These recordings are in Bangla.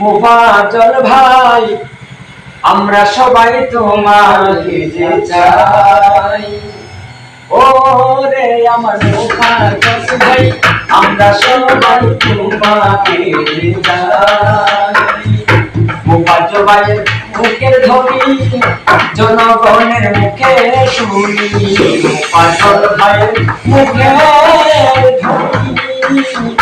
মুফাজল ভাই, আমরা সবাই তোমাকে যে চাই। ও রে আমার মুফাজল ভাই, আমরা সবাই তোমাকে চাই। মুফাজল ভাইয়ের মুখের ধ্বনি, জনগণের মুখে শুনি। মুফাজল ভাইয়ের মুখের ধ্বনি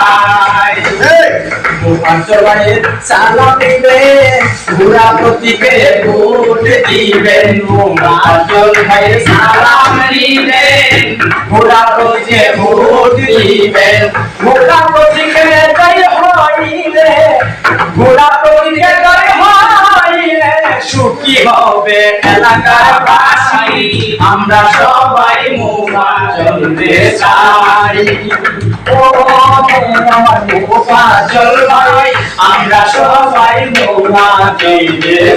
মুফাজ্জলের সালাম দিবেন ঘোরা প্রতীকে ভোট দিবেন মুফাজল ভাই সালাম দিবেন ঘোরা যে ভোট দিবেন ঘোড়া প্রতীকে জয় হইলে, ঘোড়া প্রতীকে জয় হইলে সুখী হবে এলাকার বাসী আমরা সবাই মুফার চলতে চাই। ও আমার মুফাজল ভাই আমরা সবাই দিবেন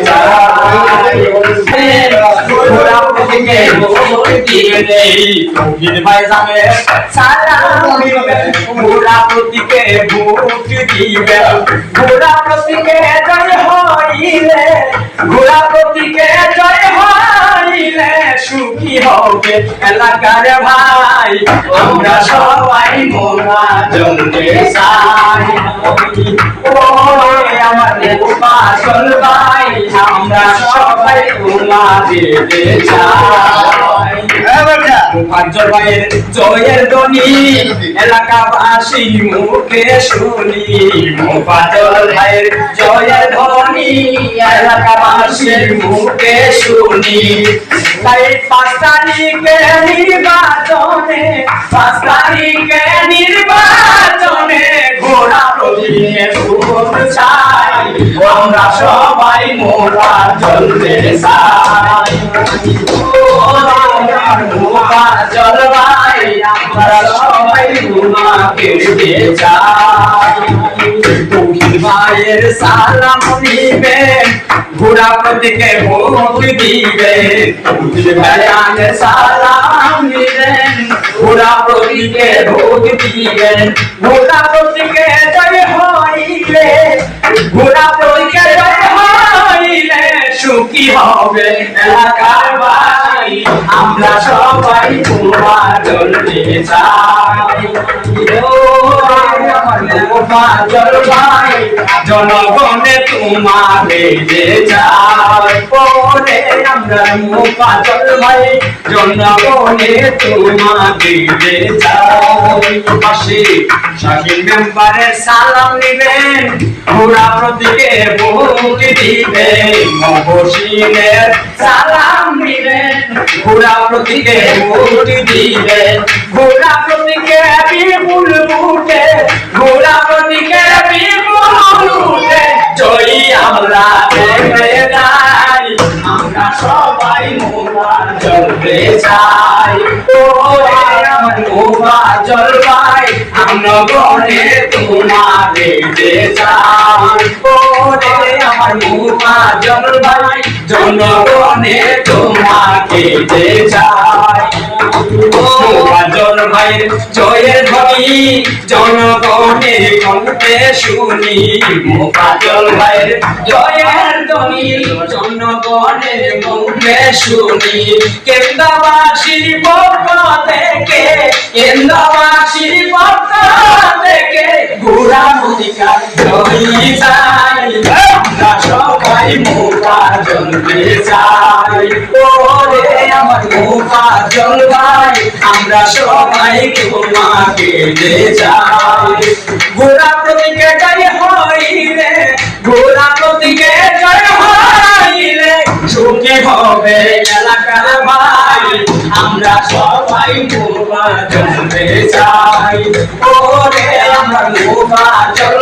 ঘোড়া প্রতীকে জয় হইলে সুখী হবে এলাকার ভাই। আমরা সবাই মোরা জমতে চাই। ও আমার উপাসল ভাই আমরা সবাই তোমা দিতে চাই মুফাজ্জল ভাইয়ের জয়ের ধ্বনি এলাকাবাসী মুখে শুনি। মুফাজল ভাইয়ের জয়ের ধ্বনি এলাকাবাসীর মুখে শুনি। তাই পাঁচ তারিখে নির্বাচনে পাঁচ তারিখে নির্বাচনে ঘোড়া প্রতিদিনে ভোট চাই। আমরা সবাই মোরা চলতে চাই। মুফাজল ভাই আমরা সবাই তোমাকে চাই। ভাইয়ের সালাম নিবেন ঘোড়া প্রতীকে ভোট দিবেন তৌহিদ ভাইয়ের সালাম নিবেন ঘোড়া প্রতীকে ভোট দিবেন ঘোড়া প্রতীকে জয় হইলে ঘোড়া প্রতীকে জয় হইলে সুখী হবে এলাকার ভাই আমরা সবাই তোমার চলতে চাই। জনগণে তোমাকে যে জনগণে তোমাকে যে চাই পাশে শাকিল মেম্বারের সালাম নিবেন, ঘোড়া প্রতীকে ভোট দিবেন, মহসিনের সালাম নিবেন, ঘোড়া প্রতীকে ভোট দিবেন, ঘোড়া প্রতীকে বিপুল ভোটে ঘোড়া প্রতীকে বিপুল ভোটে জয়ী আমরা দেখতে আমরা সবাই মোরা চলতে চাই। ও আমার মোরা জলবাই আমরা গনে তোমার দেখতে চাই। ও রে আমার মোরা জলবাই জনগণে তোমাকে যে চাই। ভাইয়ের জয়ের ধ্বনি জনগণে কণ্ঠে শুনি। মোকাজল ভাইয়ের জয়ের ধ্বনি জনগণে কণ্ঠে শুনি। কেন্দ্রবাসীর পক্ষ থেকে, কেন্দ্রবাসীর পক্ষ থেকে ঘোরা অধিকার জয়ী চাই। সবাই মোকা চাই ওরে আমার সবাই তোমাকে যে চাই ঘোরা প্রতীকে জয় হইলে ঘোরা প্রতীকে জয় হইলে, সুখী হবে এলাকার ভাই আমরা সবাই মোকা জলতে চাই ওরে আমরা মোকা জল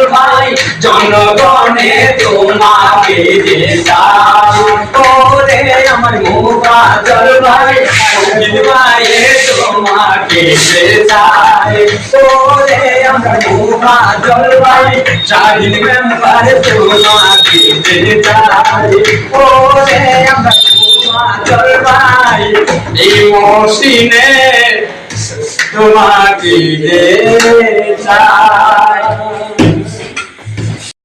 জনগণে তোমাকে যে চাই ওরে আমার মুখা জল ভাই অখিল ভাইয়ে তোমাকে যে চাই ওরে আমার মুখা জল ভাই শাহিন মেম্বার তোমাকে যে চাই ওরে আমার মুখা